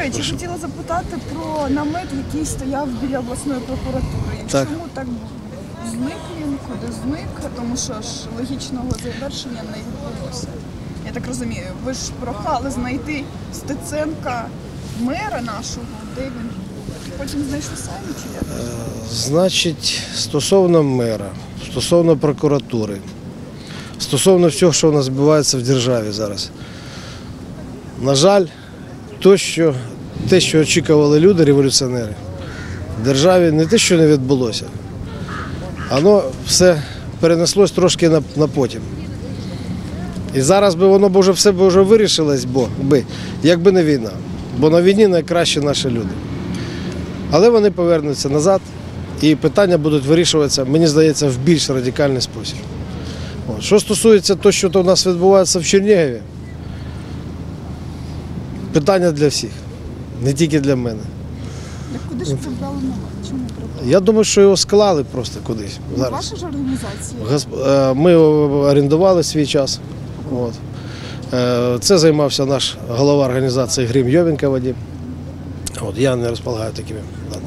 речі, хотіла запитати про намет, який стояв біля обласної прокуратури. Так. Чому так зник він, куди зник? Тому що ж логічного завершення не відбулося. Я так розумію, ви ж прохали знайти Стеценка, мера нашого, де він був. Потім знайшли самі чи як? Значить, стосовно мера, стосовно прокуратури, стосовно всього, що у нас відбувається в державі зараз. На жаль, то, що, те, що очікували люди, революціонери, в державі не те, що не відбулося, воно все перенеслось трошки на, на потім. І зараз би воно б вже все б вже вирішилось, бо би, якби не війна. Бо на війні найкращі наші люди. Але вони повернуться назад, і питання будуть вирішуватися, мені здається, в більш радикальний спосіб. От. Що стосується того, що у нас відбувається в Чернігові, питання для всіх, не тільки для мене. Так куди ж прибрали номер? Чому прибрали? Я думаю, що його склали просто кудись. Зараз. Ваша ж організація. Газ- е, Ми орендували свій час. От. Е, Це займався наш голова організації Грім Йовенка Вадим. От, я не розполагаю такими даними.